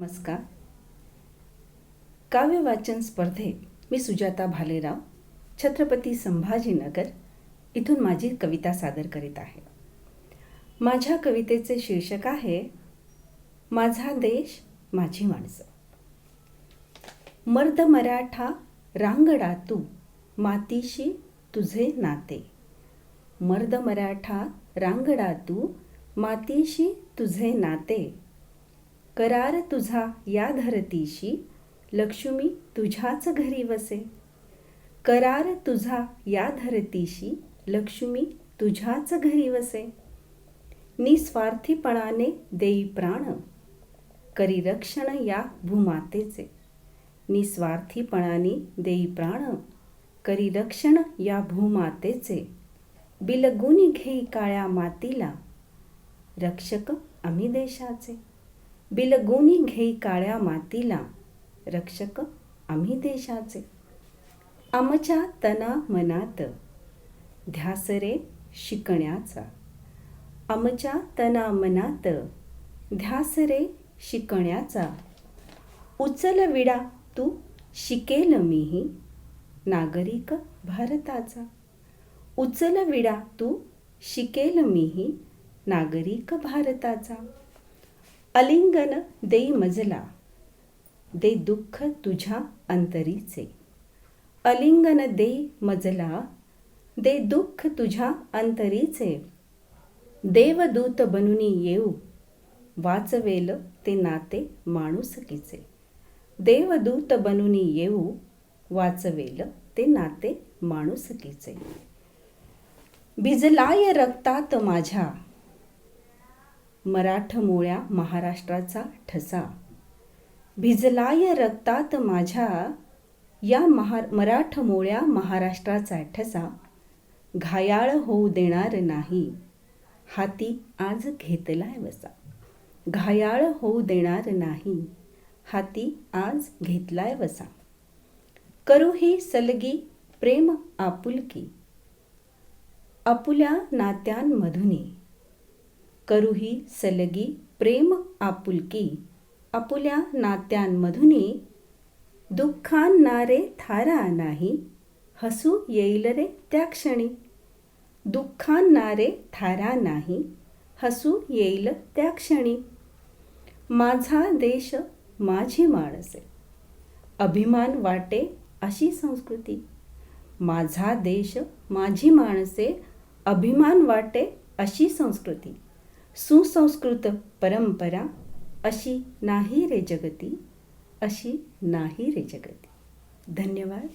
नमस्कार. काव्य वाचन स्पर्धेत मी सुजाता भालेराव छत्रपती संभाजीनगर इथून माझी कविता सादर करीत आहे. माझ्या कवितेचे शीर्षक आहे माझा देश माझी माणसं. मर्द मराठा रांगडा तू मातीशी तुझे नाते. मर्द मराठा रांगडा तू मातीशी तुझे नाते. करार तुझा या धरतीशी लक्ष्मी तुझ्याच घरी वसे. करार तुझा या धरतीशी लक्ष्मी तुझ्याच घरी वसे. निस्वार्थीपणाने देई प्राण करी रक्षण या भूमातेचे. निस्वार्थीपणाने देई प्राण करी रक्षण या भूमातेचे. बिलगुनी घेई काळ्या मातीला रक्षक आम्ही देशाचे. बिलगुनी घेई काळ्या मातीला. रक्षक आम्ही देशाचे. आमच्या तना मनात. ध्यास रे शिकण्याचा. आमच्या तना मनात. ध्यास रे शिकण्याचा. उचल विडा तू शिकेल मीही. नागरिक भारताचा. उचल विडा तू शिकेल मीही. नागरिक भारताचा. अलिंगन देई मजला दे दुःख तुझ्या अंतरीचे. अलिंगन दे मजला दे दुःख तुझ्या अंतरीचे. देवदूत बनुनी येऊ वाचवेल ते नाते माणुसकीचे देवदूत बनुनी येऊ वाचवेल ते नाते माणुसकीचे भिजलाय रक्तात माझ्या मराठमोळ्या महाराष्ट्राचा ठसा. भिजलाय रक्तात माझ्या या महा मराठमोळ्या महाराष्ट्राचा ठसा. घायाळ होऊ देणार नाही. हाती आज घेतलाय वसा. घायाळ होऊ देणार नाही. हाती आज घेतलाय वसा. करू ही सलगी प्रेम आपुलकी. आपुल्या नात्यांमधून. करूही सलगी प्रेम आपुलकी. आपुल्या नात्यांमधुनी दुःखांनारे थारा नाही हसू येईल रे त्या क्षणी. दुःखांनारे थारा नाही हसू येईल त्या क्षणी. माझा देश माझी माणसे अभिमान वाटे अशी संस्कृती. माझा देश माझी माणसे अभिमान वाटे अशी संस्कृती. सुसंस्कृत परंपरा अशी नाही रे जगती अशी नाही रे जगती. धन्यवाद.